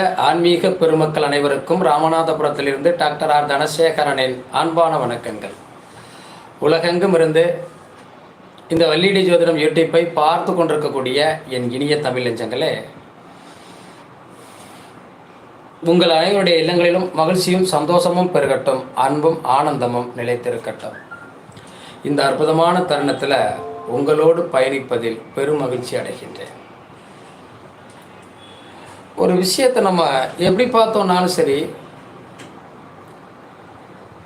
ஆன்மீக பெருமக்கள் அனைவருக்கும் ராமநாதபுரத்திலிருந்து டாக்டர் ஆர் தனசேகரனின் அன்பான வணக்கங்கள். உலகெங்கும் இருந்து இந்த வல்லீடி ஜோதிடம் யூடியூப்பை பார்த்து கொண்டிருக்கக்கூடிய என் இனிய தமிழ் நெஞ்சங்களே உங்கள் அனைவருடைய இல்லங்களிலும் மகிழ்ச்சியும் சந்தோஷமும் பெருகட்டும் அன்பும் ஆனந்தமும் நிலைத்திருக்கட்டும். இந்த அற்புதமான தருணத்தில் உங்களோடு பயணிப்பதில் பெரும் மகிழ்ச்சி அடைகின்றேன். ஒரு விஷயத்தை நம்ம எப்படி பார்த்தோம்னாலும் சரி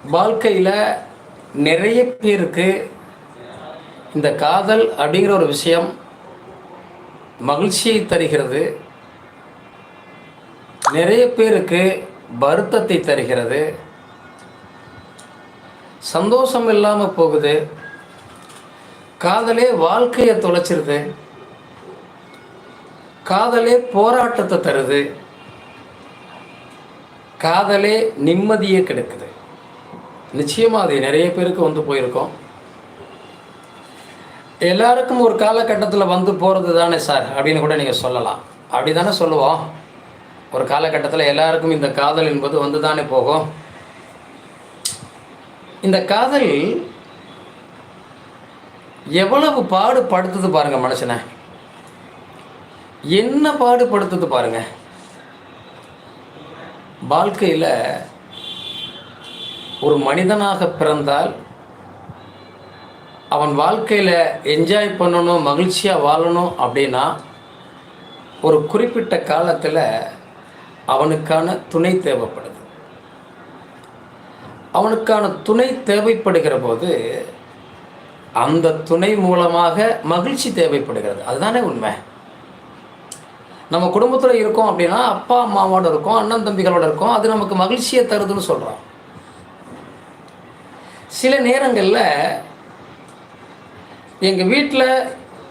வாழ்க்கையில் நிறைய பேருக்கு இந்த காதல் அப்படிங்கிற ஒரு விஷயம் மகிழ்ச்சியை தருகிறது. நிறைய பேருக்கு வருத்தத்தை தருகிறது. சந்தோஷம் இல்லாமல் போகுது. காதலே வாழ்க்கையை தொலைச்சிருது. காதலே போராட்டத்தை தருது. காதலே நிம்மதியே கிடைக்குது. நிச்சயமாக அது நிறைய பேருக்கு வந்து போயிருக்கோம். எல்லாருக்கும் ஒரு காலகட்டத்தில் வந்து போகிறது தானே சார்? அப்படின்னு கூட நீங்கள் சொல்லலாம். அப்படி தானே சொல்லுவோம். ஒரு காலகட்டத்தில் எல்லாருக்கும் இந்த காதல் என்பது வந்து தானே போகும். இந்த காதல் எவ்வளவு பாடுபடுத்துது பாருங்கள் மனுஷனை. என்ன பாடுபடுத்துது பாருங்க. வாழ்க்கையில் ஒரு மனிதனாக பிறந்தால் அவன் வாழ்க்கையில் என்ஜாய் பண்ணணும் மகிழ்ச்சியாக வாழணும் அப்படின்னா ஒரு குறிப்பிட்ட காலத்தில் அவனுக்கான துணை தேவைப்படுது. அவனுக்கான துணை தேவைப்படுகிற போது அந்த துணை மூலமாக மகிழ்ச்சி தேவைப்படுகிறது. அதுதானே உண்மை? நம்ம குடும்பத்தில் இருக்கோம் அப்படின்னா அப்பா அம்மாவோட இருக்கோம் அண்ணன் தம்பிகளோட இருக்கோம். அது நமக்கு மகிழ்ச்சியை தருதுன்னு சொல்கிறோம் சில நேரங்களில் எங்கள் வீட்டில்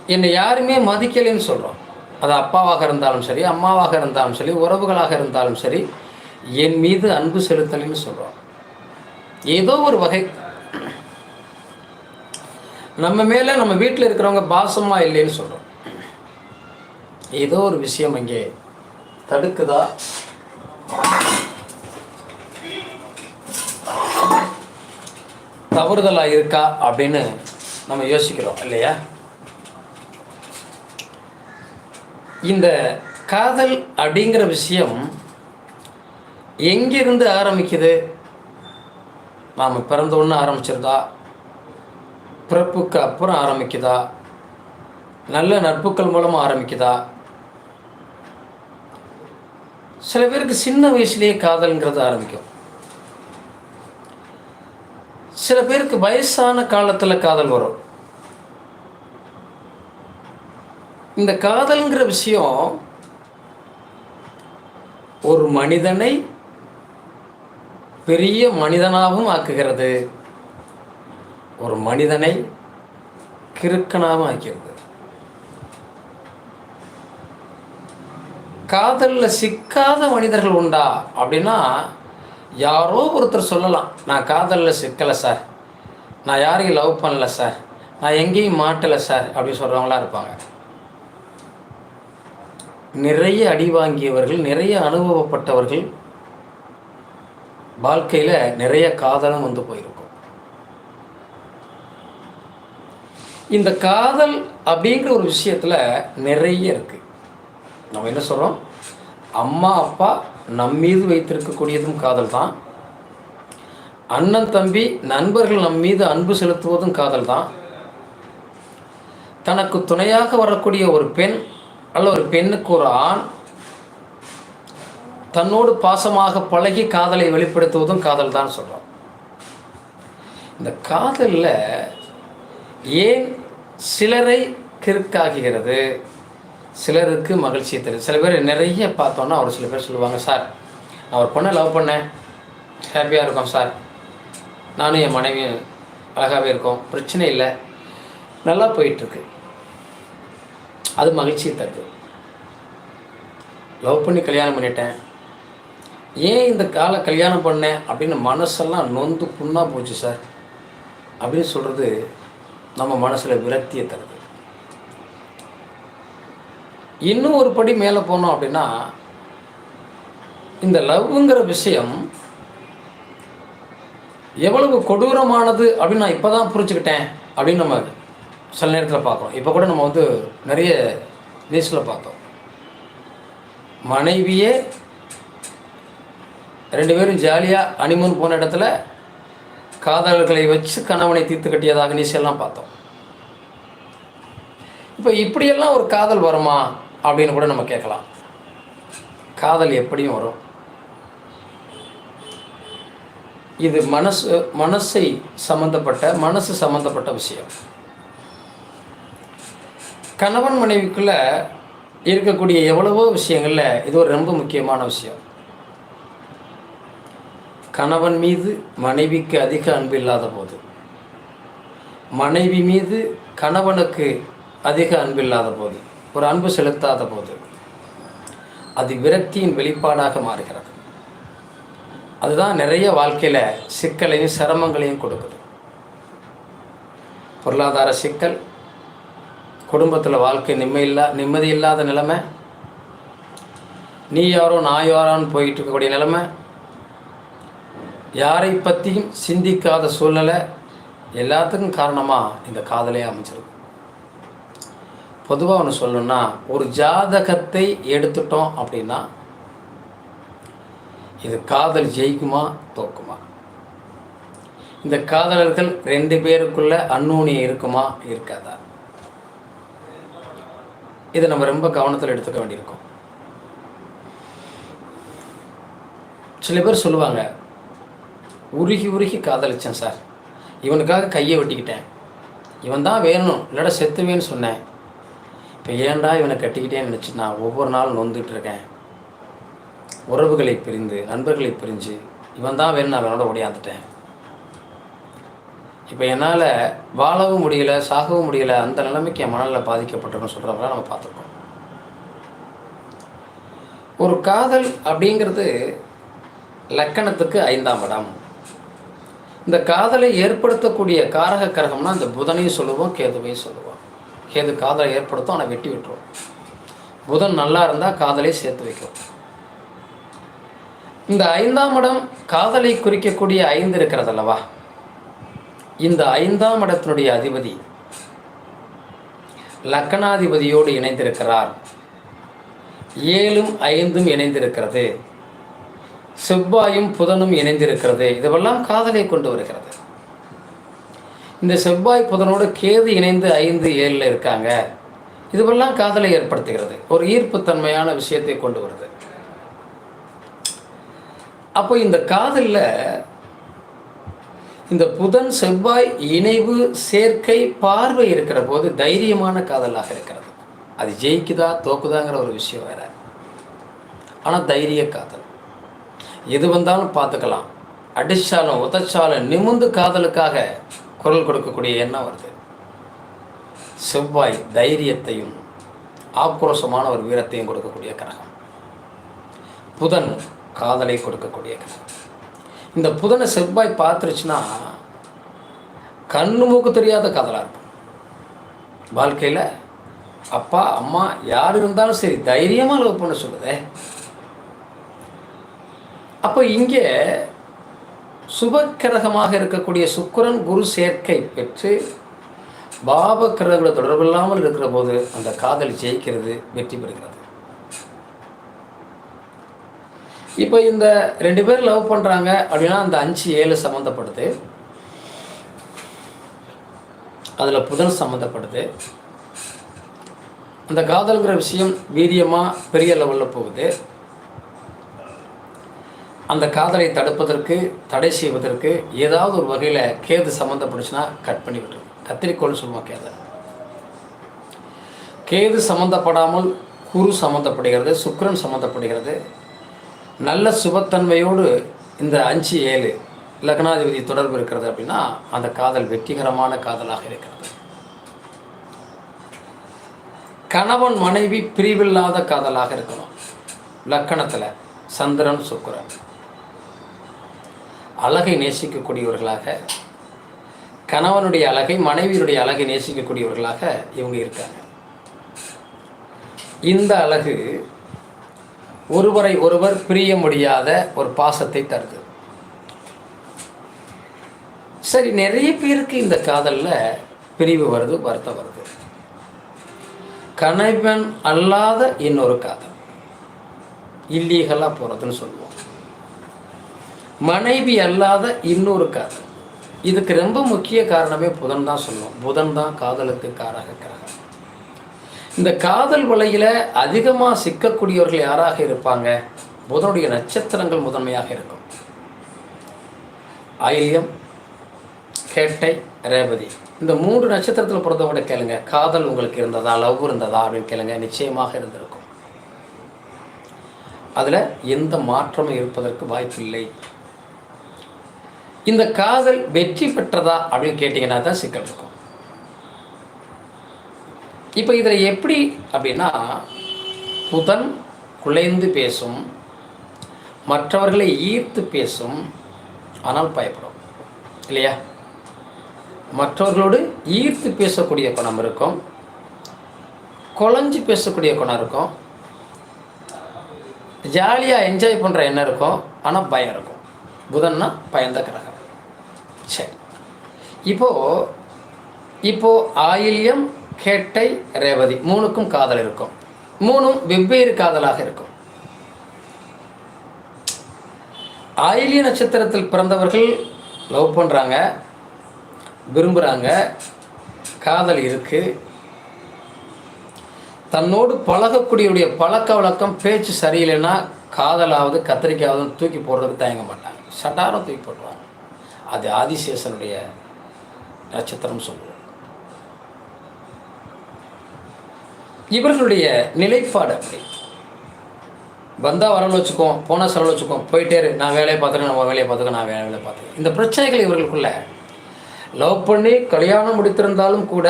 என்னை யாருமே மதிக்கலைன்னு சொல்கிறோம் அது அப்பாவாக இருந்தாலும் சரி அம்மாவாக இருந்தாலும் சரி உறவுகளாக இருந்தாலும் சரி என் மீது அன்பு செலுத்தலைன்னு சொல்கிறோம் ஏதோ ஒரு வகை. நம்ம மேலே நம்ம வீட்டில் இருக்கிறவங்க பாசமாக இல்லைன்னு சொல்கிறோம் ஏதோ ஒரு விஷயம் அங்கே தடுக்குதா? தவறுதலாக இருக்கா அப்படின்னு நம்ம யோசிக்கிறோம் இல்லையா? இந்த காதல் அப்படிங்கிற விஷயம் எங்கிருந்து ஆரம்பிக்குது? நாம் பிறந்த ஒன்று ஆரம்பிச்சிருதா பிறப்புக்கு அப்புறம் ஆரம்பிக்குதா? நல்ல நட்புக்கள் மூலமாக ஆரம்பிக்குதா? சில பேருக்கு சின்ன வயசுலேயே காதல்ங்கிறது ஆரம்பிக்கும். சில பேருக்கு வயசான காலத்தில் காதல் வரும். இந்த காதல்ங்கிற விஷயம் ஒரு மனிதனை பெரிய மனிதனாகவும் ஆக்குகிறது. ஒரு மனிதனை கிறுக்கனாகவும் ஆக்கிறது. காதலில் சிக்காத மனிதர்கள் உண்டா? அப்படின்னா யாரோ ஒருத்தர் சொல்லலாம் நான் காதலில் சிக்கலை சார். நான் யாரையும் லவ் பண்ணல சார். நான் எங்கேயும் மாட்டலை சார் அப்படின்னு சொல்கிறவங்களாம் இருப்பாங்க. நிறைய அடி வாங்கியவர்கள் நிறைய அனுபவப்பட்டவர்கள் வாழ்க்கையில் நிறைய காதலும் வந்து போயிருக்கும். இந்த காதல் அப்படிங்கிற ஒரு விஷயத்தில் நிறைய இருக்குது நம்ம என்ன சொல்கிறோம் அம்மா அப்பா நம் மீது வைத்திருக்கக்கூடியதும் காதல் தான் அண்ணன் தம்பி நண்பர்கள் நம் மீது அன்பு செலுத்துவதும் காதல் தான் தனக்கு துணையாக வரக்கூடிய ஒரு பெண் அல்ல ஒரு பெண்ணுக்கு ஒரு ஆண் தன்னோடு பாசமாக பழகி காதலை வெளிப்படுத்துவதும் காதல் தான் சொல்கிறோம் இந்த காதலில் ஏன் சிலரை கிறுக்காகிறது சிலருக்கு மகிழ்ச்சியை தருது சில பேர் நிறைய பார்த்தோன்னா ஒரு சில பேர் சொல்லுவாங்க சார் நான் ஒரு பொண்ணை லவ் பண்ணேன். ஹாப்பியாக இருக்கோம் சார். நானும் என் மனைவி அழகாகவே இருக்கோம். பிரச்சனை இல்லை. நல்லா போயிட்டுருக்கு. அது மகிழ்ச்சியை தருது. லவ் பண்ணி கல்யாணம் பண்ணிட்டேன். ஏன் இந்த கால கல்யாணம் பண்ணேன்? அப்படின்னு மனசெல்லாம் நொந்து புண்ணாக போச்சு சார். அப்படின்னு சொல்கிறது நம்ம மனசில் விரக்தியை தருது. இன்னும் ஒரு படி மேலே போனோம் அப்படின்னா இந்த லவ்ங்கிற விஷயம் எவ்வளவு கொடூரமானது அப்படின்னு நான் இப்போ தான் புரிஞ்சுக்கிட்டேன் அப்படின்னு நம்ம சில நேரத்தில் பார்க்குறோம். இப்போ கூட நம்ம வந்து நிறைய நியூஸில் பார்த்தோம். மனைவியே ரெண்டு பேரும் ஜாலியாக அனிமூன் போன இடத்துல காதலர்களை வச்சு கணவனை தீர்த்து கட்டியதாக நியூஸ் எல்லாம் பார்த்தோம். இப்போ இப்படியெல்லாம் ஒரு காதல் வருமா? அப்படின்னு கூட நம்ம கேட்கலாம். காதல் எப்படியும் வரும். இது மனசு மனசை சம்மந்தப்பட்ட மனசு சம்மந்தப்பட்ட விஷயம். கணவன் மனைவிக்குள்ளே இருக்கக்கூடிய எவ்வளவோ விஷயங்கள்ல இது ஒரு ரொம்ப முக்கியமான விஷயம். கணவன் மீது மனைவிக்கு அதிக அன்பு இல்லாத போது மனைவி மீது கணவனுக்கு அதிக அன்பு இல்லாத போது ஒரு அன்பு செலுத்தாத போது அது விரக்தியின் வெளிப்பாடாக மாறுகிறது. அதுதான் நிறைய வாழ்க்கையில் சிக்கலையும் சிரமங்களையும் கொடுக்குது. பொருளாதார சிக்கல் குடும்பத்தில் வாழ்க்கை நிம்மதியில்லா நிம்மதி இல்லாத நிலைமை நீ யாரோ நான் யாரோன்னு போயிட்டு இருக்கக்கூடிய நிலைமை யாரை பற்றியும் சிந்திக்காத சூழ்நிலை எல்லாத்துக்கும் காரணமாக இந்த காதலே அமைச்சிருக்கு பொதுவாக ஒன்று சொல்லணும்னா ஒரு ஜாதகத்தை எடுத்துட்டோம் அப்படின்னா இது காதல் ஜெயிக்குமா தோக்குமா? இந்த காதலர்கள் ரெண்டு பேருக்குள்ள அந்நூனியம் இருக்குமா இருக்காதா? இதை நம்ம ரொம்ப கவனத்தில் எடுத்துக்க வேண்டியிருக்கும். சில பேர் சொல்லுவாங்க உருகி உருகி காதலிச்சேன் சார். இவனுக்காக கையை வெட்டிக்கிட்டேன். இவன் தான் வேணும் இல்லைடா செத்துவேன்னு சொன்னேன். இப்போ ஏன்டா இவனை கட்டிக்கிட்டேன்னு நினச்சி நான் ஒவ்வொரு நாளும் நொந்துட்டு இருக்கேன். உறவுகளை பிரிந்து நண்பர்களை பிரிஞ்சு இவன் தான் வேணும் நான் அவனோட ஓடியாந்துட்டேன். இப்போ என்னால் வாழவும் முடியல சாகவும் முடியல அந்த நிலைமைக்கு என் மனநிலை பாதிக்கப்பட்டிருக்குன்னு சொல்கிறவங்கள நம்ம பார்த்துருக்கோம். ஒரு காதல் அப்படிங்கிறது லக்கணத்துக்கு ஐந்தாம் இடம். இந்த காதலை ஏற்படுத்தக்கூடிய காரக கரகம்னா இந்த புதனையும் சொல்லுவோம் கேதுவையும் சொல்லுவோம். கேது காதலை ஏற்படுத்தும் ஆனால் வெட்டி விட்டுரும். புதன் நல்லா இருந்தால் காதலை சேர்த்து வைக்கும். இந்த ஐந்தாம் இடம் காதலை குறிக்கக்கூடிய ஐந்து இருக்கிறது அல்லவா? இந்த ஐந்தாம் இடத்தினுடைய அதிபதி லக்கணாதிபதியோடு இணைந்திருக்கிறார். ஏழும் ஐந்தும் இணைந்திருக்கிறது. செவ்வாயும் புதனும் இணைந்திருக்கிறது. இதுவெல்லாம் காதலை கொண்டு வருகிறது. இந்த செவ்வாய் புதனோடு கேது இணைந்து ஐந்து ஏழில் இருக்காங்க. இதுவெல்லாம் காதலை ஏற்படுத்துகிறது. ஒரு ஈர்ப்புத்தன்மையான விஷயத்தை கொண்டு வருது. அப்போ இந்த காதலில் இந்த புதன் செவ்வாய் இணைவு சேர்க்கை பார்வை இருக்கிற போது தைரியமான காதலாக இருக்கிறது. அது ஜெயிக்குதா தோக்குதாங்கிற ஒரு விஷயம் வேற. ஆனால் தைரிய காதல். எது வந்தாலும் பார்த்துக்கலாம். அடிச்சாலும் உதச்சாலும் நிமிந்து காதலுக்காக குரல் கொடுக்கக்கூடிய எண்ணம் வருது. செவ்வாய் தைரியத்தையும் ஆக்ரோஷமான ஒரு வீரத்தையும் கொடுக்கக்கூடிய கிரகம். புதன் காதலை கொடுக்கக்கூடிய கிரகம். இந்த புதனை செவ்வாய் பார்த்துருச்சுன்னா கண்ணு மூக்கு தெரியாத காதலாக இருக்கும் வாழ்க்கையில் அப்பா அம்மா யார் இருந்தாலும் சரி தைரியமாக லவ் பண்ண சொல்லுதே. அப்போ இங்கே சுபக்கிரகமாக இருக்கக்கூடிய சுக்கரன் குரு சேர்க்கை பெற்று பாப கிரகங்களோட தொடர்பில்லாமல் இருக்கிற போது அந்த காதல் ஜெயிக்கிறது வெற்றி பெறுகிறது. இப்போ இந்த ரெண்டு பேர் லவ் பண்ணுறாங்க அப்படின்னா அந்த அஞ்சு ஏழு சம்மந்தப்படுது அதில் புதன் சம்மந்தப்படுது அந்த காதல்கிற விஷயம் வீரியமாக பெரிய லெவலில் போகுது. அந்த காதலை தடுப்பதற்கு தடை செய்வதற்கு ஏதாவது ஒரு வகையில் கேது சம்மந்தப்படுச்சுன்னா கட் பண்ணி விட்டுரு. கத்திரிக்கோள்னு சொல்லுவோம் கேதை. கேது சம்மந்தப்படாமல் குரு சம்மந்தப்படுகிறது சுக்கரன் சம்மந்தப்படுகிறது நல்ல சுபத்தன்மையோடு இந்த அஞ்சு ஏழு லக்னாதிபதி தொடர்பு இருக்கிறது அப்படின்னா அந்த காதல் வெற்றிகரமான காதலாக இருக்கிறது. கணவன் மனைவி பிரிவில்லாத காதலாக இருக்கணும். லக்கணத்தில் சந்திரன் சுக்கரன். அழகை நேசிக்கக்கூடியவர்களாக கணவனுடைய அழகை மனைவியுடைய அழகை நேசிக்கக்கூடியவர்களாக இவங்க இருக்காங்க. இந்த அழகு ஒருவரை ஒருவர் பிரிய முடியாத ஒரு பாசத்தை தருது. சரி நிறைய பேருக்கு இந்த காதலில் பிரிவு வருது வருத்தம் வருது. கணவன் அல்லாத இன்னொரு காதல் இல்லீகலாக போகிறதுன்னு சொல்லுவோம். மனைவி அல்லாத இன்னொரு காதல். இதுக்கு ரொம்ப முக்கிய காரணமே புதன் தான் சொல்லுவோம் புதன் தான் காதலுக்கு காராக கிரகம் இந்த காதல் வலையில் அதிகமாக சிக்கக்கூடியவர்கள் யாராக இருப்பாங்க? புதனுடைய நட்சத்திரங்கள் முதன்மையாக இருக்கும். ஆயில்யம் கேட்டை ரேவதி. இந்த மூன்று நட்சத்திரத்தில் பிறந்தவங்க கேளுங்க. காதல் உங்களுக்கு இருந்ததா? லவ் இருந்ததா? அப்படின்னு கேளுங்க. நிச்சயமாக இருந்திருக்கும். அதில் எந்த மாற்றமும் இருப்பதற்கு வாய்ப்பில்லை. இந்த காதல் வெற்றி பெற்றதா அப்படின்னு கேட்டிங்கன்னா தான் சிக்கல் இருக்கும். இப்போ இதில் எப்படி அப்படின்னா புதன் குலைந்து பேசும் மற்றவர்களை ஈர்த்து பேசும் ஆனால் பயப்படும். இல்லையா? மற்றவர்களோடு ஈர்த்து பேசக்கூடிய குணம் இருக்கும். குழஞ்சி பேசக்கூடிய குணம் இருக்கும். ஜாலியாக என்ஜாய் பண்ணுற எண்ணம் இருக்கும். ஆனால் பயம் இருக்கும். புதன்னா பயந்த கிரகம். சரி. இப்போது இப்போது ஆயில்யம் கேட்டை ரேவதி மூணுக்கும் காதல் இருக்கும். மூணும் வெவ்வேறு காதலாக இருக்கும். ஆயிலிய நட்சத்திரத்தில் பிறந்தவர்கள் லவ் பண்ணுறாங்க விரும்புகிறாங்க காதல் இருக்குது தன்னோடு பழகக்கூடியவுடைய பழக்க வழக்கம் பேச்சு சரியில்லைன்னா காதலாவது கத்திரிக்காவது தூக்கி போடுறதுக்கு தயங்க மாட்டாங்க. சட்டாரம் தூக்கி போடுவாங்க அது ஆதிசேஷனுடைய நட்சத்திரம் சொல்லுவோம். இவர்களுடைய நிலைப்பாடு அப்படி. வந்தால் வரல வச்சுக்கோம் போனால் செலவு வச்சுக்கோம் போயிட்டே நான் வேலையை பார்த்துக்கேன் நம்ம வேலையை பார்த்துக்க நான் வேலை வேலையை பார்த்துக்கேன் இந்த பிரச்சனைகள் இவர்களுக்குள்ள லவ் பண்ணி கல்யாணம் முடித்திருந்தாலும் கூட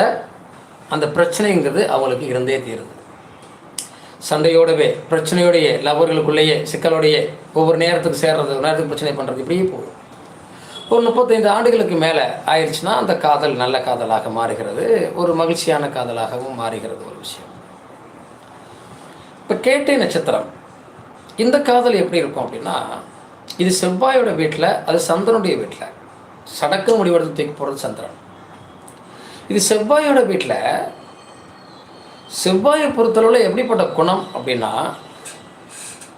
அந்த பிரச்சனைங்கிறது அவங்களுக்கு இருந்தே தீருது. சண்டையோடவே பிரச்சனையோடையே லவர்களுக்குள்ளேயே சிக்கலோடையே ஒவ்வொரு நேரத்துக்கு சேர்றது நேரத்துக்கு பிரச்சனை பண்ணுறது இப்படியே போகும் ஒரு முப்பத்தைந்து ஆண்டுகளுக்கு மேலே ஆயிடுச்சுன்னா அந்த காதல் நல்ல காதலாக மாறுகிறது. ஒரு மகிழ்ச்சியான காதலாகவும் மாறுகிறது ஒரு விஷயம். இப்போ கேட்டை நட்சத்திரம் இந்த காதல் எப்படி இருக்கும் அப்படின்னா இது செவ்வாயோட வீட்டில் அது சந்திரனுடைய வீட்டில். சடக்கு முடிவெடுத்து தூக்கி போகிறது சந்திரன். இது செவ்வாயோட வீட்டில் செவ்வாயை பொறுத்தளவில் எப்படிப்பட்ட குணம் அப்படின்னா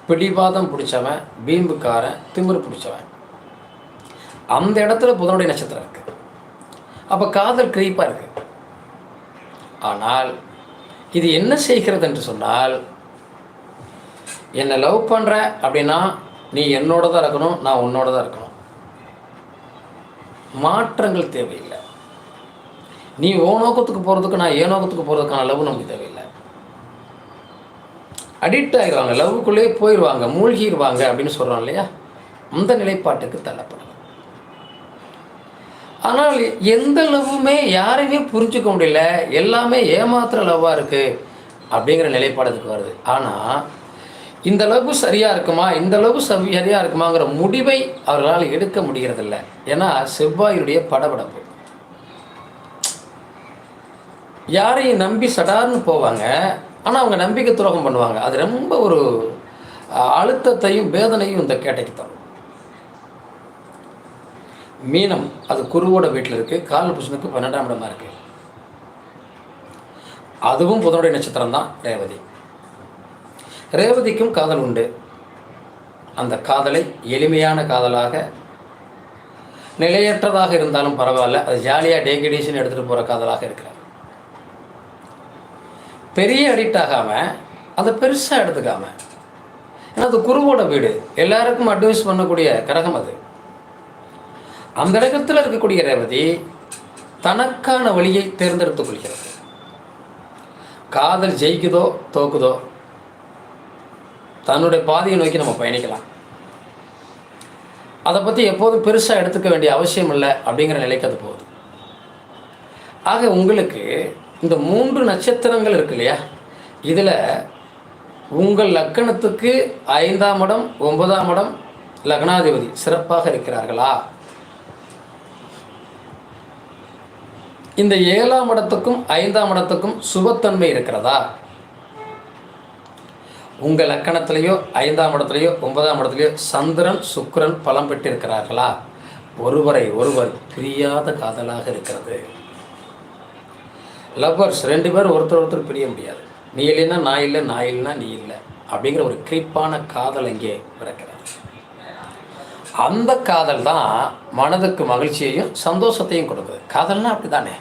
பிடிவாதம் பிடிச்சவன் பீம்புக்காரன் திமிர் பிடிச்சவன். அந்த இடத்துல புதனுடைய நட்சத்திரம் இருக்குது அப்போ காதல் கிரீப்பாக இருக்குது ஆனால் இது என்ன செய்கிறது என்று சொன்னால் என்னை லவ் பண்ணுற அப்படின்னா நீ என்னோட தான் இருக்கணும் நான் உன்னோட தான் இருக்கணும். மாற்றங்கள் தேவையில்லை. நீ ஓ நோக்கத்துக்கு போகிறதுக்கு நான் ஏன் நோக்கத்துக்கு போகிறதுக்கான லவ் நமக்கு தேவையில்லை. அடிக்ட் ஆகிடுவாங்க லவ்வுக்குள்ளேயே போயிடுவாங்க மூழ்கிடுவாங்க அப்படின்னு சொல்கிறோம் இல்லையா? அந்த நிலைப்பாட்டுக்கு தள்ளப்படும் ஆனால் எந்த லவ்வுமே யாரையுமே புரிஞ்சுக்க முடியல. எல்லாமே ஏமாத்துற லவ்வாக இருக்குது அப்படிங்கிற நிலைப்பாடத்துக்கு வருது. ஆனால் இந்த அளவு சரியாக இருக்குமா? இந்த அளவு சரியாக இருக்குமாங்கிற முடிவை அவர்களால் எடுக்க முடிகிறதில்ல. ஏன்னா செவ்வாயுடைய படபடப்பு. யாரையும் நம்பி சடார்னு போவாங்க. ஆனால் அவங்க நம்பிக்கை துரோகம் பண்ணுவாங்க. அது ரொம்ப ஒரு அழுத்தத்தையும் வேதனையும் இந்த கேட்டைக்கு தரும். மீனம் அது குருவோட வீட்டில் இருக்குது கால் புஷனுக்கு பன்னெண்டாம் இடமா இருக்குது அதுவும் புதனுடைய நட்சத்திரம் தான் ரேவதி. ரேவதிக்கும் காதல் உண்டு. அந்த காதலை எளிமையான காதலாக நிலையற்றதாக இருந்தாலும் பரவாயில்ல. அது ஜாலியாக டேகடேஷன் எடுத்துகிட்டு போகிற காதலாக இருக்கிறார். பெரிய அடிக்ட் ஆகாமல் அதை பெருசாக எடுத்துக்காமல் ஏன்னா அது குருவோட வீடு. எல்லாருக்கும் அட்வைஸ் பண்ணக்கூடிய கிரகம் அது. அந்த இடத்துல இருக்கக்கூடிய ரேவதி தனக்கான வழியை தேர்ந்தெடுத்துக் கொள்கிறது. காதல் ஜெயிக்குதோ தோக்குதோ தன்னுடைய பாதையை நோக்கி நம்ம பயணிக்கலாம். அதை பற்றி எப்போதும் பெருசாக எடுத்துக்க வேண்டிய அவசியம் இல்லை அப்படிங்கிற நிலைக்கு அது போகுது. ஆக உங்களுக்கு இந்த மூன்று நட்சத்திரங்கள் இருக்கு இல்லையா? இதில் உங்கள் லக்கணத்துக்கு ஐந்தாம் இடம் ஒன்பதாம் இடம் லக்னாதிபதி சிறப்பாக இருக்கிறார்களா? இந்த ஏழாம் இடத்துக்கும் ஐந்தாம் இடத்துக்கும் சுபத்தன்மை இருக்கிறதா? உங்கள் லக்கணத்திலேயோ ஐந்தாம் இடத்துலையோ ஒன்பதாம் இடத்துலையோ சந்திரன் சுக்கரன் பலம் பெற்றிருக்கிறார்களா? ஒருவரை ஒருவர் பிரியாத காதலாக இருக்கிறது. லவ்வர்ஸ் ரெண்டு பேர் ஒருத்தர் ஒருத்தர் பிரிய முடியாது. நீ இல்லைன்னா நான் இல்லை நான் இல்லைன்னா நீ இல்லை அப்படிங்கிற ஒரு கிரிப்பான காதல் இங்கே பிறக்கிறது. அந்த காதல் தான் மனதுக்கு மகிழ்ச்சியையும் சந்தோஷத்தையும் கொடுக்குது. காதல்னா அப்படி தானே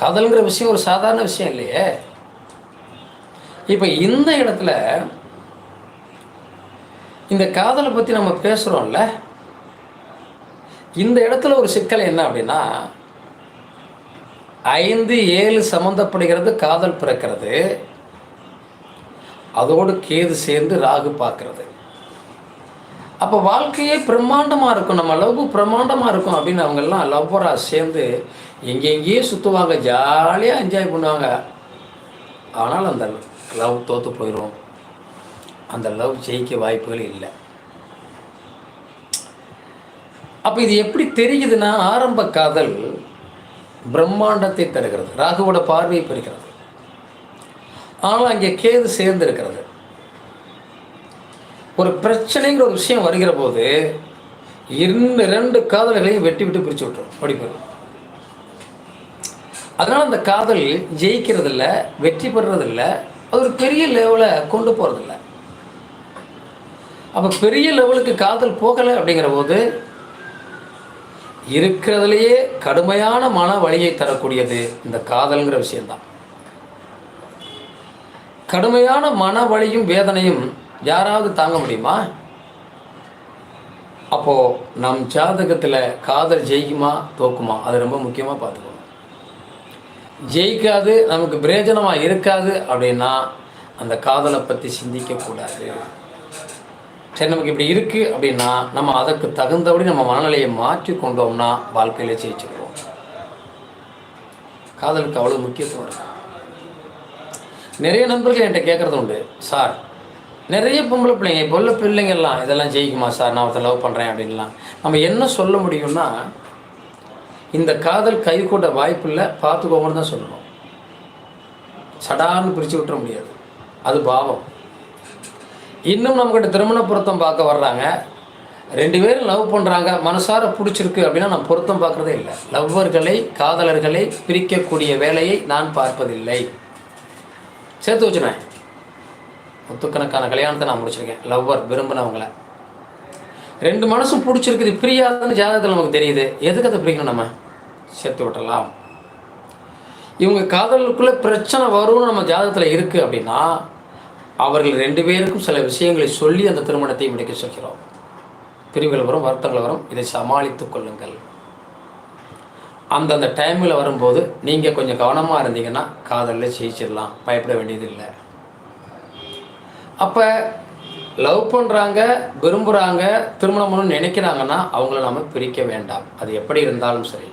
காதலுங்கிற விஷயம் ஒரு சாதாரண விஷயம் இல்லையே. இப்போ இந்த இடத்துல இந்த காதலை பற்றி நம்ம பேசுகிறோம்ல இந்த இடத்துல ஒரு சிக்கல் என்ன அப்படின்னா ஐந்து ஏழு சம்மந்தப்படுகிறது காதல் பிறக்கிறது. அதோடு கேது சேர்ந்து ராகு பார்க்கறது. அப்போ வாழ்க்கையே பிரம்மாண்டமாக இருக்கும் நம்ம லவ் பிரம்மாண்டமாக இருக்கும் அப்படின்னு அவங்கெல்லாம் லவ்வராக சேர்ந்து எங்கெங்கேயே சுற்றுவாங்க ஜாலியாக என்ஜாய் பண்ணுவாங்க. ஆனால் அந்த லவ் தோற்று போயிடும் அந்த லவ் ஜெயிக்க வாய்ப்புகள் இல்லை. அப்போ இது எப்படி தெரியுதுன்னா ஆரம்ப காதல் பிரம்மாண்டத்தை தருகிறது ராகுவோட பார்வையை பெறுகிறது. ஆனால் அங்கே கேது சேர்ந்து இருக்கிறது ஒரு பிரச்சனைங்கிற ஒரு விஷயம் வருகிற போது இரண்டு ரெண்டு காதல்களையும் வெட்டி விட்டு பிரித்து விட்டுரும். படிப்பது அதனால் அந்த காதல் ஜெயிக்கிறதில்ல வெற்றி பெறுறதில்ல அது ஒரு பெரிய லெவலில் கொண்டு போகிறதில்ல அப்போ பெரிய லெவலுக்கு காதல் போகலை அப்படிங்கிற போது இருக்கிறதுலையே கடுமையான மன வழியை தரக்கூடியது இந்த காதல்ங்கிற விஷயம்தான். கடுமையான மன வழியும் வேதனையும் யாராவது தாங்க முடியுமா? அப்போது நம் ஜாதகத்தில் காதல் ஜெயிக்குமா தோக்குமா? அது ரொம்ப முக்கியமாக பார்த்துக்கணும் ஜெயிக்காது நமக்கு பிரயோஜனமாக இருக்காது அப்படின்னா அந்த காதலை பற்றி சிந்திக்கக்கூடாது சரி நமக்கு இப்படி இருக்குது அப்படின்னா நம்ம அதற்கு தகுந்தபடி நம்ம மனநிலையை மாற்றி கொண்டோம்னா வாழ்க்கையில் ஜெயிச்சுக்கிறோம். காதலுக்கு அவ்வளோ முக்கியத்துவம் இருக்கு? நிறைய நண்பர்கள் என்கிட்ட கேட்குறது உண்டு. சார் நிறைய பொம்பளை பிள்ளைங்க இப்போ உள்ள பிள்ளைங்கள்லாம் இதெல்லாம் ஜெயிக்குமா? சார் நான் ஒருத்தர் லவ் பண்ணுறேன் அப்படின்லாம். நம்ம என்ன சொல்ல முடியும்னா இந்த காதல் கை கூட வாய்ப்பு இல்லை பார்த்துக்கோங்கன்னு தான் சொல்லணும். சடார்னு பிரித்து விட்டுற முடியாது. அது பாவம். இன்னும் நம்மக்கிட்ட திருமண பொருத்தம் பார்க்க வர்றாங்க. ரெண்டு பேரும் லவ் பண்ணுறாங்க மனசார பிடிச்சிருக்கு அப்படின்னா நான் பொருத்தம் பார்க்குறதே இல்லை. லவ்வர்களை காதலர்களை பிரிக்கக்கூடிய வேலையை நான் பார்ப்பதில்லை. சேர்த்து வச்சுனேன் முத்துக்கணக்கான கல்யாணத்தை நான் முடிச்சிருக்கேன். லவ்வர் விரும்பினவங்கள. ரெண்டு மனசும் பிடிச்சிருக்குது பிரியாதுன்னு ஜாதகத்தில் நமக்கு தெரியுது. எதுக்கு அதை பிரிக்கணும் நம்ம? சேர்த்து விட்டலாம் இவங்க காதலுக்குள்ளே பிரச்சனை வரும்னு நம்ம ஜாதகத்தில் இருக்குது அப்படின்னா அவர்கள் ரெண்டு பேருக்கும் சில விஷயங்களை சொல்லி அந்த திருமணத்தை முடிக்க சொல்கிறோம். பிரிவுகள் வரும் வருத்தங்கள் வரும். இதை சமாளித்து கொள்ளுங்கள். அந்தந்த டைமில் வரும்போது நீங்கள் கொஞ்சம் கவனமாக இருந்தீங்கன்னா காதலில் ஜெயிச்சிடலாம். பயப்பட வேண்டியதில்லை. அப்போ லவ் பண்ணுறாங்க விரும்புகிறாங்க திருமணம் பண்ணணும்னு நினைக்கிறாங்கன்னா அவங்கள நாம் பிரிக்க வேண்டாம். அது எப்படி இருந்தாலும் சரி.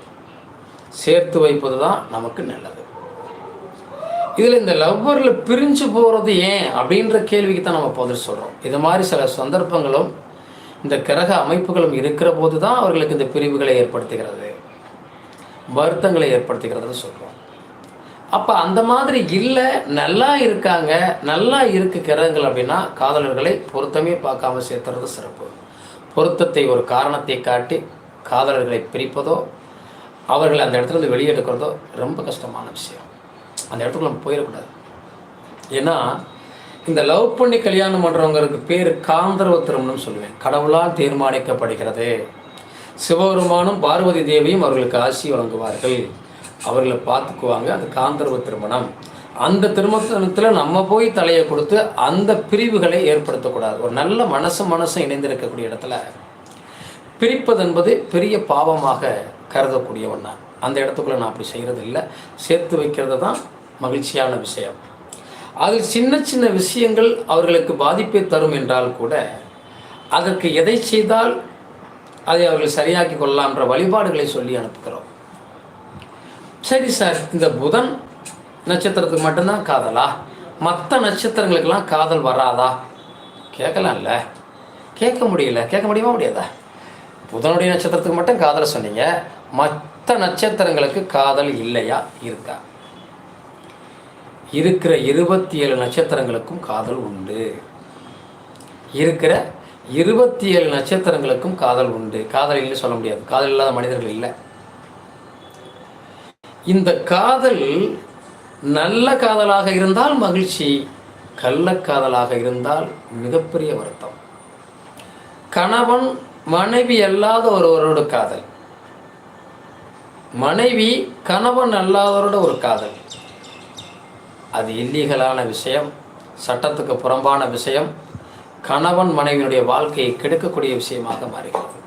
சேர்த்து வைப்பது தான் நமக்கு நல்லது. இதில் இந்த லவ்வரில் பிரிஞ்சு போகிறது ஏன்? அப்படின்ற கேள்விக்கு தான் நம்ம பதில் சொல்கிறோம் இது மாதிரி சில சந்தர்ப்பங்களும் இந்த கிரக அமைப்புகளும் இருக்கிற போது தான் அவர்களுக்கு இந்த பிரிவுகளை ஏற்படுத்துகிறது. வருத்தங்களை ஏற்படுத்துகிறதுன்னு சொல்கிறோம் அப்போ அந்த மாதிரி இல்லை நல்லா இருக்காங்க நல்லா இருக்கு கிரகங்கள் அப்படின்னா காதலர்களை பொருத்தமே பார்க்காம சேர்த்துறது சிறப்பு. பொருத்தத்தை ஒரு காரணத்தை காட்டி காதலர்களை பிரிப்பதோ அவர்களை அந்த இடத்துல இருந்து வெளியெடுக்கிறதோ ரொம்ப கஷ்டமான விஷயம். அந்த இடத்துக்கு நம்ம போயிடக்கூடாது. ஏன்னா இந்த லவ் பண்ணி கல்யாணம் பண்ணுறவங்களுக்கு பேர் காந்தர்வ திருமணம்னு சொல்லுவேன். கடவுளால் தீர்மானிக்கப்படுகிறது. சிவபெருமானும் பார்வதி தேவியும் அவர்களுக்கு ஆசி வழங்குவார்கள். அவர்களை பார்த்துக்குவாங்க அது காந்தர்வ திருமணம். அந்த திருமணத்தில் நம்ம போய் தலையை கொடுத்து அந்த பிரிவுகளை ஏற்படுத்தக்கூடாது. ஒரு நல்ல மனசு மனசு இணைந்திருக்கக்கூடிய இடத்துல பிரிப்பது என்பது பெரிய பாவமாக கருதக்கூடிய ஒன்றா அந்த இடத்துக்குள்ள நான் அப்படி செய்கிறது இல்லை சேர்த்து வைக்கிறது தான் மகிழ்ச்சியான விஷயம். அதில் சின்ன சின்ன விஷயங்கள் அவர்களுக்கு பாதிப்பை தரும் என்றால் கூட அதற்கு எதை செய்தால் அதை அவர்கள் சரியாக்கி கொள்ளலாம்ன்ற வழிபாடுகளை சொல்லி அனுப்புகிறோம். சரி சார் இந்த புதன் நட்சத்திரத்துக்கு மட்டும்தான் காதலா? மற்ற நட்சத்திரங்களுக்கெல்லாம் காதல் வராதா? கேட்கலாம்ல. கேட்க முடியல. கேட்க முடியுமா முடியாதா? புதனுடைய நட்சத்திரத்துக்கு மட்டும் காதலை சொன்னீங்க. மற்ற நட்சத்திரங்களுக்கு காதல் இல்லையா? இருக்கா? இருக்கிற இருபத்தி ஏழு நட்சத்திரங்களுக்கும் காதல் உண்டு. இருக்கிற இருபத்தி ஏழு நட்சத்திரங்களுக்கும் காதல் உண்டு. காதல் இல்லைன்னு சொல்ல முடியாது. காதல் இல்லாத மனிதர்கள் இல்லை. இந்த காதல் நல்ல காதலாக இருந்தால் மகிழ்ச்சி கள்ளக்காதலாக இருந்தால் மிகப்பெரிய வருத்தம். கணவன் மனைவி அல்லாத ஒருவரோட காதல். மனைவி கணவன் அல்லாதவரோட ஒரு காதல். அது இல்லீகலான விஷயம் சட்டத்துக்கு புறம்பான விஷயம் கணவன் மனைவியினுடைய வாழ்க்கையை கெடுக்கக்கூடிய விஷயமாக மாறுகிறது.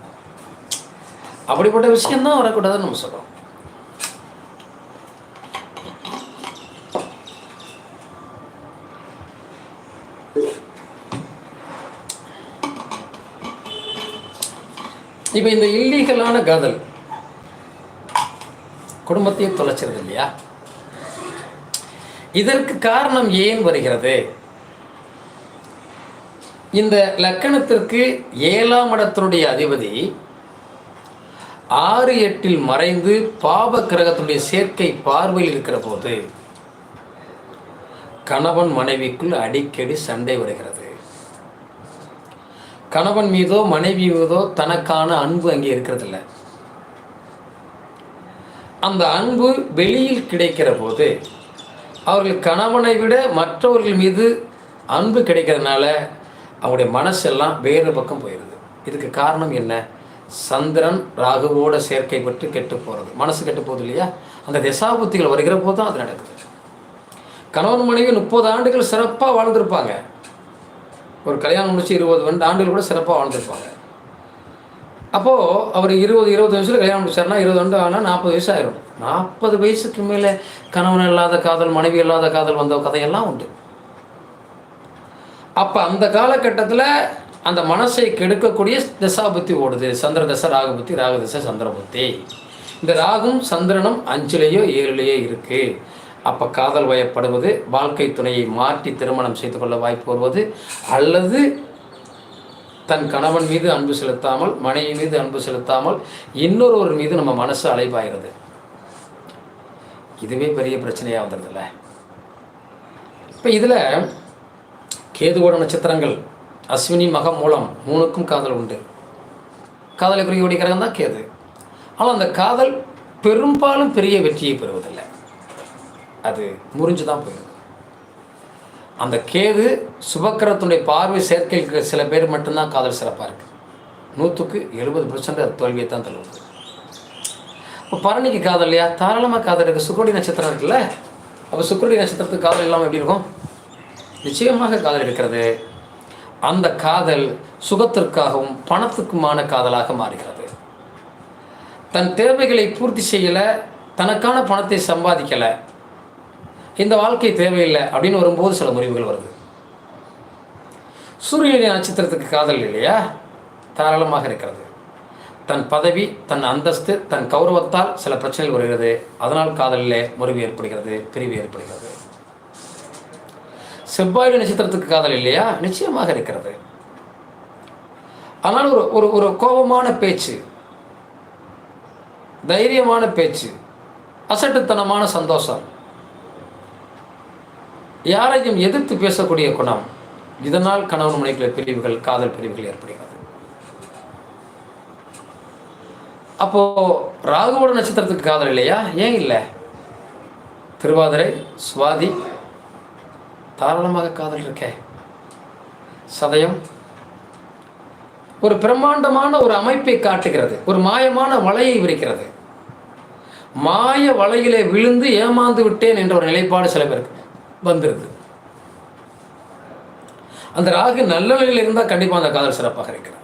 அப்படிப்பட்ட விஷயம்தான் வரக்கூடாதுன்னு நம்ம சொல்கிறோம் இப்போ இந்த இல்லீகலான காதல் குடும்பத்தையே தொலைச்சிருது இல்லையா? இதற்கு காரணம் ஏன் வருகிறது? இந்த லக்கணத்திற்கு ஏழாம் இடத்தினுடைய அதிபதி ஆறு எட்டில் மறைந்து பாப கிரகத்தினுடைய சேர்க்கை பார்வையில் இருக்கிற போது கணவன் மனைவிக்குள் அடிக்கடி சண்டை வருகிறது. கணவன் மீதோ மனைவி மீதோ தனக்கான அன்பு அங்கே இருக்கிறதில்ல. அந்த அன்பு வெளியில் கிடைக்கிற போது அவர்கள் கணவனை விட மற்றவர்கள் மீது அன்பு கிடைக்கிறதுனால அவங்களுடைய மனசெல்லாம் வேறு பக்கம் போயிடுது இதுக்கு காரணம் என்ன? சந்திரன் ராகுவோட சேர்க்கை பெற்று கெட்டு போகிறது மனசு கெட்டு போகுது இல்லையா? அந்த திசாபுத்திகள் வருகிற போது தான் அது நடக்குது. கணவன் மனைவி முப்பது ஆண்டுகள் சிறப்பாக வாழ்ந்திருப்பாங்க. ஒரு கல்யாணம் முடிச்சு இருபது வந்து ஆண்டுகள் கூட சிறப்பாக வாழ்ந்துருப்பாங்க. அப்போது அவர் இருபது இருபது வயசில் கல்யாணம் முடிச்சார்னா இருபது ஆண்டு ஆனால் நாற்பது வயசு ஆயிரும். நாற்பது வயசுக்கு மேலே கணவன் இல்லாத காதல் மனைவி இல்லாத காதல் வந்த கதையெல்லாம் உண்டு. அப்போ அந்த காலகட்டத்தில் அந்த மனசை கெடுக்கக்கூடிய தசாபுத்தி ஓடுது. சந்திர தசை ராகபுத்தி ராகதசை சந்திரபுத்தி. இந்த ராகும் சந்திரனும் அஞ்சுலேயோ ஏழுலேயோ இருக்குது அப்போ காதல் வயப்படுவது வாழ்க்கை துணையை மாற்றி திருமணம் செய்து கொள்ள வாய்ப்பு வருவது அல்லது தன் கணவன் மீது அன்பு செலுத்தாமல் மனைவி மீது அன்பு செலுத்தாமல் இன்னொருவர் மீது நம்ம மனசு அலைபாயிறது. இதுவே பெரிய பிரச்சனையாக வந்துடுதுல்ல இப்போ இதில் கேதுவோட நட்சத்திரங்கள் அஸ்வினி மகம் மூலம் மூணுக்கும் காதல் உண்டு. காதலை குறிக்கக்கூடிய கிரகம் தான் கேது. ஆனால் அந்த காதல் பெரும்பாலும் பெரிய வெற்றியை பெறுவதில்லை. அது முறிஞ்சு தான் போயிடுது அந்த கேது சுபக்கிரத்துடைய பார்வை சேர்க்கைக்கு சில பேர் மட்டும்தான் காதல் சிறப்பாக இருக்குது நூற்றுக்கு எழுபது பர்சன்ட் அது தோல்வியை தான் தள்ளுவது இப்போ பரணிக்கு காதல் இல்லையா? தாராளமாக காதல் இருக்குது சுக்கரடி நட்சத்திரம் இருக்குல்ல? அப்போ சுக்கரடி நட்சத்திரத்துக்கு காதல் இல்லாமல் எப்படி இருக்கும்? நிச்சயமாக காதல் இருக்கிறது. அந்த காதல் சுகத்திற்காகவும் பணத்துக்குமான காதலாக மாறுகிறது. தன் தேவைகளை பூர்த்தி செய்யலை தனக்கான பணத்தை சம்பாதிக்கலை இந்த வாழ்க்கை தேவையில்லை அப்படின்னு வரும்போது சில முறிவுகள் வருது. சூரியனின் நட்சத்திரத்துக்கு காதல் இல்லையா? தாராளமாக இருக்கிறது. தன் பதவி தன் அந்தஸ்து தன் கௌரவத்தால் சில பிரச்சனைகள் வருகிறது. அதனால் காதலில் முறிவு ஏற்படுகிறது பிரிவு ஏற்படுகிறது. செவ்வாய் நட்சத்திரத்துக்கு காதல் இல்லையா? நிச்சயமாக இருக்கிறது. ஆனால் ஒரு ஒரு ஒரு கோபமான பேச்சு தைரியமான பேச்சு அசட்டுத்தனமான சந்தோஷம் யாரையும் எதிர்த்து பேசக்கூடிய குணம் இதனால் கணவன் மனைவிகளை பிரிவுகள் காதல் பிரிவுகள் ஏற்படுகிறது. அப்போ ராகுவோட நட்சத்திரத்துக்கு காதல் இல்லையா? ஏன் இல்லை? திருவாதிரை சுவாதி தாராளமாக காதல் இருக்கே. சதயம். ஒரு பிரம்மாண்டமான ஒரு அமைப்பை காட்டுகிறது. ஒரு மாயமான வலையை விரிக்கிறது. மாய வலையிலே விழுந்து ஏமாந்து விட்டேன் என்ற ஒரு நிலைப்பாடு சில பேருக்கு. வந்துடுது அந்த ராகு நல்ல நிலையில் இருந்தால் கண்டிப்பாக அந்த காதல் சிறப்பாக இருக்கிறார்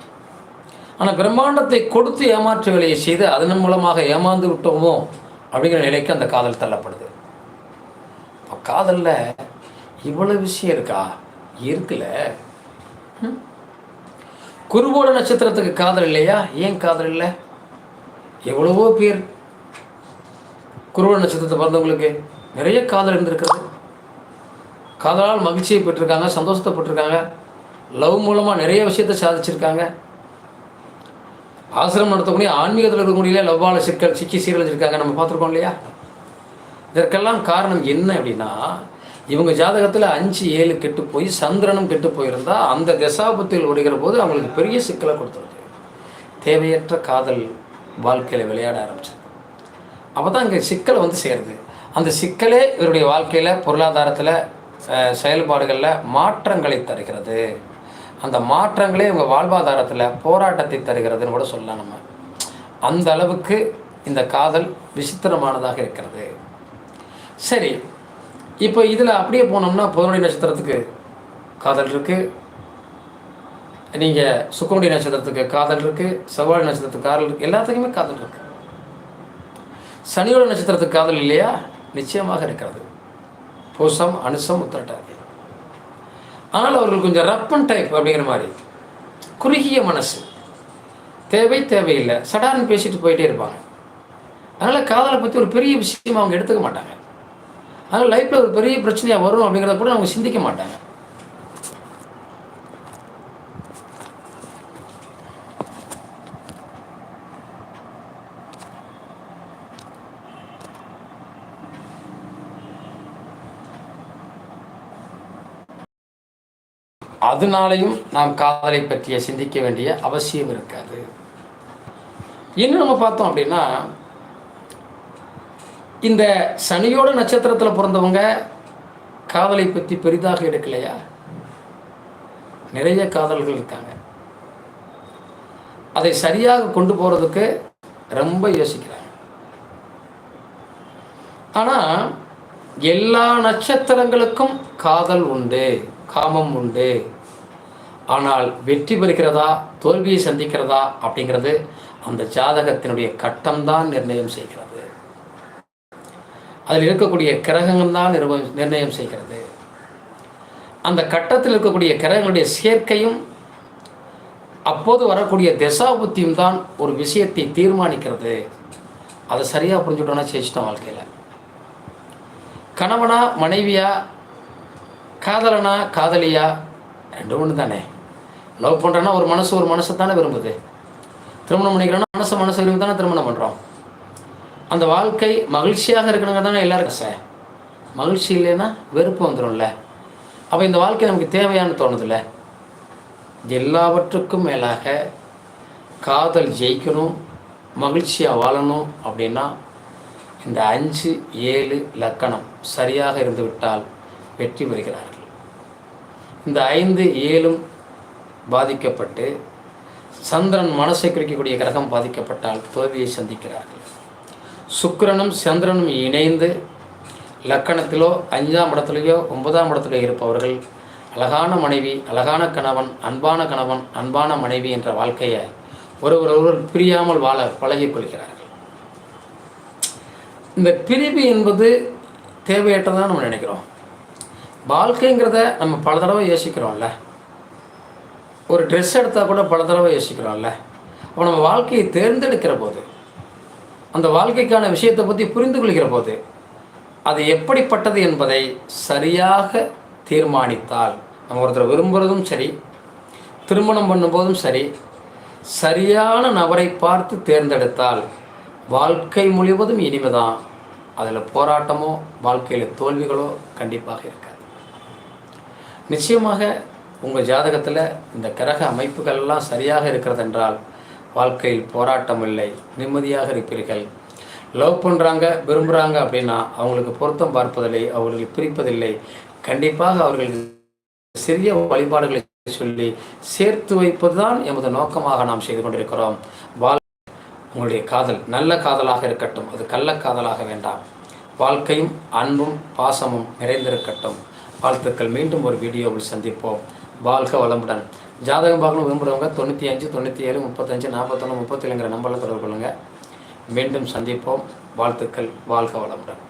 ஆனால் பிரம்மாண்டத்தை கொடுத்து ஏமாற்று வேலையை செய்து அதன் மூலமாக ஏமாந்து விட்டோமோ அப்படிங்கிற நிலைக்கு அந்த காதல் தள்ளப்படுது. இப்போ காதலில் இவ்வளோ விஷயம் இருக்கா? இருக்குல்ல. குருவோட நட்சத்திரத்துக்கு காதல் இல்லையா? ஏன் காதல் இல்லை? எவ்வளவோ பேர் குருவோட நட்சத்திரத்தை பிறந்தவங்களுக்கு நிறைய காதல் இருந்திருக்கிறது. காதலால் மகிழ்ச்சியை பெற்றிருக்காங்க சந்தோஷத்தை பெற்றிருக்காங்க லவ் மூலமாக நிறைய விஷயத்தை சாதிச்சிருக்காங்க. ஆசிரமம் நடத்தக்கூடிய ஆன்மீகத்தில் இருக்கக்கூடிய லவ்வால சிக்கல் சிக்கி சீரழிஞ்சிருக்காங்க நம்ம பார்த்துருக்கோம் இல்லையா? இதற்கெல்லாம் காரணம் என்ன அப்படின்னா இவங்க ஜாதகத்தில் அஞ்சு ஏழு கெட்டு போய் சந்திரனும் கெட்டு போயிருந்தா அந்த தசாபத்தில் ஓடுகிற போது அவங்களுக்கு பெரிய சிக்கலை கொடுத்துருது. தேவையற்ற காதல் வாழ்க்கையில் விளையாட ஆரம்பிச்சது அப்போ தான் இங்கே சிக்கலை வந்து சேருது. அந்த சிக்கலே இவருடைய வாழ்க்கையில் பொருளாதாரத்தில் செயல்பாடுகளில் மாற்றங்களை தருகிறது. அந்த மாற்றங்களே இவங்க வாழ்வாதாரத்தில் போராட்டத்தை தருகிறதுன்னு கூட சொல்லலாம் நம்ம. அந்த அளவுக்கு இந்த காதல் விசித்திரமானதாக இருக்கிறது. சரி இப்போ இதில் அப்படியே போனோம்னா புதனுடைய நட்சத்திரத்துக்கு காதல் இருக்குது நீங்கள் சுக்கமுடி நட்சத்திரத்துக்கு காதல் இருக்குது செவ்வாய் நட்சத்திரத்துக்கு காதல் இருக்குது எல்லாத்துக்குமே காதல் இருக்குது சனியோட நட்சத்திரத்துக்கு காதல் இல்லையா? நிச்சயமாக இருக்கிறது. பூசம் அனுசம் உத்திரட்டாதி ஆனால் அவர்கள் கொஞ்சம் ரப்பன் டைப் அப்படிங்கிற மாதிரி. குறுகிய மனசு. தேவை தேவையில்லை. சடார்னு பேசிட்டு போயிட்டே இருப்பாங்க. அதனால் காதலை பற்றி ஒரு பெரிய விஷயம் அவங்க எடுத்துக்க மாட்டாங்க. அதனால் லைஃப்பில் ஒரு பெரிய பிரச்சனையாக வரும் அப்படிங்கிறத கூட அவங்க சிந்திக்க மாட்டாங்க. அதனாலையும் நாம் காதலை பற்றிய சிந்திக்க வேண்டிய அவசியம் இருக்காது. இன்னும் நம்ம பார்த்தோம் அப்படின்னா இந்த சனியோட நட்சத்திரத்தில் பிறந்தவங்க காதலை பற்றி பெரிதாக எடுக்கலையா? நிறைய காதல்கள் இருக்காங்க. அதை சரியாக கொண்டு போகிறதுக்கு ரொம்ப யோசிக்கிறாங்க. ஆனால் எல்லா நட்சத்திரங்களுக்கும் காதல் உண்டு காமம் உண்டு. ஆனால் வெற்றி பெறுகிறதா தோல்வியை சந்திக்கிறதா அப்படிங்கிறது அந்த ஜாதகத்தினுடைய கட்டம்தான் நிர்ணயம் செய்கிறது. அதில் இருக்கக்கூடிய கிரகங்கள் தான் நிர்ணயம் செய்கிறது. அந்த கட்டத்தில் இருக்கக்கூடிய கிரகங்களுடைய சேர்க்கையும் அப்போது வரக்கூடிய தசாபுத்தியும் தான் ஒரு விஷயத்தை தீர்மானிக்கிறது. அதை சரியாக புரிஞ்சுட்டோன்னா ஜெயிச்சிட்டோம் வாழ்க்கையில். கணவனா மனைவியா காதலனா காதலியா ரெண்டு ஒன்று தானே லவ் பண்ணுறேன்னா ஒரு மனசு ஒரு மனசை தானே விரும்புது. திருமணம் பண்ணிக்கிறோன்னா மனசு மனசு விரும்பி தானே திருமணம் பண்ணுறோம் அந்த வாழ்க்கை மகிழ்ச்சியாக இருக்கணுங்க தானே எல்லாருக்கும் சார் மகிழ்ச்சி இல்லைன்னா வெறுப்பு வந்துடும்ல அப்போ இந்த வாழ்க்கை நமக்கு தேவையானு தோணுதில்ல? எல்லாவற்றுக்கும் மேலாக காதல் ஜெயிக்கணும் மகிழ்ச்சியாக வாழணும் அப்படின்னா இந்த அஞ்சு ஏழு லக்கணம் சரியாக இருந்துவிட்டால் வெற்றி பெறுகிறார்கள். இந்த ஐந்து ஏழும் பாதிக்கப்பட்டு சந்திரன் மனசை குறிக்கக்கூடிய கிரகம் பாதிக்கப்பட்டால் தோல்வியை சந்திக்கிறார்கள். சுக்கிரனும் சந்திரனும் இணைந்து லக்கணத்திலோ அஞ்சாம் இடத்துலையோ ஒன்பதாம் இடத்துலையோ இருப்பவர்கள் அழகான மனைவி அழகான கணவன் அன்பான கணவன் அன்பான மனைவி என்ற வாழ்க்கையை ஒருவர் ஒருவர் பிரியாமல் வாழ பழகிக் கொள்கிறார்கள். இந்த பிரிவு என்பது தேவையற்றதான் நம்ம நினைக்கிறோம். வாழ்க்கைங்கிறத நம்ம பல தடவை யோசிக்கிறோம்ல. ஒரு ட்ரெஸ் எடுத்தால் கூட பல தடவை யோசிக்கிறோம்ல அப்போ நம்ம வாழ்க்கையை தேர்ந்தெடுக்கிற போது அந்த வாழ்க்கைக்கான விஷயத்தை பற்றி புரிந்து கொள்கிற போது அது எப்படிப்பட்டது என்பதை சரியாக தீர்மானித்தால் நம்ம ஒருத்தர் விரும்புகிறதும் சரி திருமணம் பண்ணும்போதும் சரி சரியான நபரை பார்த்து தேர்ந்தெடுத்தால் வாழ்க்கை முழுவதும் இனிமைதான் அதில் போராட்டமோ வாழ்க்கையில் தோல்விகளோ கண்டிப்பாக இருக்காது. நிச்சயமாக உங்கள் ஜாதகத்தில் இந்த கிரக அமைப்புகள் எல்லாம் சரியாக இருக்கிறதென்றால் வாழ்க்கையில் போராட்டம் இல்லை நிம்மதியாக இருப்பீர்கள். லவ் பண்ணுறாங்க விரும்புகிறாங்க அப்படின்னா அவங்களுக்கு பொருத்தம் பார்ப்பதில்லை அவர்களை பிரிப்பதில்லை. கண்டிப்பாக அவர்கள் சிறிய வழிபாடுகளை சொல்லி சேர்த்து வைப்பதுதான் எமது நோக்கமாக நாம் செய்து கொண்டிருக்கிறோம். வாழ் உங்களுடைய காதல் நல்ல காதலாக இருக்கட்டும் அது கள்ள காதலாக வேண்டாம். வாழ்க்கையும் அன்பும் பாசமும் நிறைந்திருக்கட்டும். வாழ்த்துக்கள். மீண்டும் ஒரு வீடியோவில் சந்திப்போம். வாழ்க வளமுடன். ஜாதகம் பார்க்கணும் விரும்புகிறவங்க தொண்ணூற்றி அஞ்சு தொண்ணூற்றி ஏழு முப்பத்தஞ்சு நாற்பத்தொன்று முப்பத்தேழுங்கிற நம்பரில் தொடர்பு கொள்ளுங்கள் மீண்டும் சந்திப்போம். வாழ்த்துக்கள். வாழ்க வளமுடன்.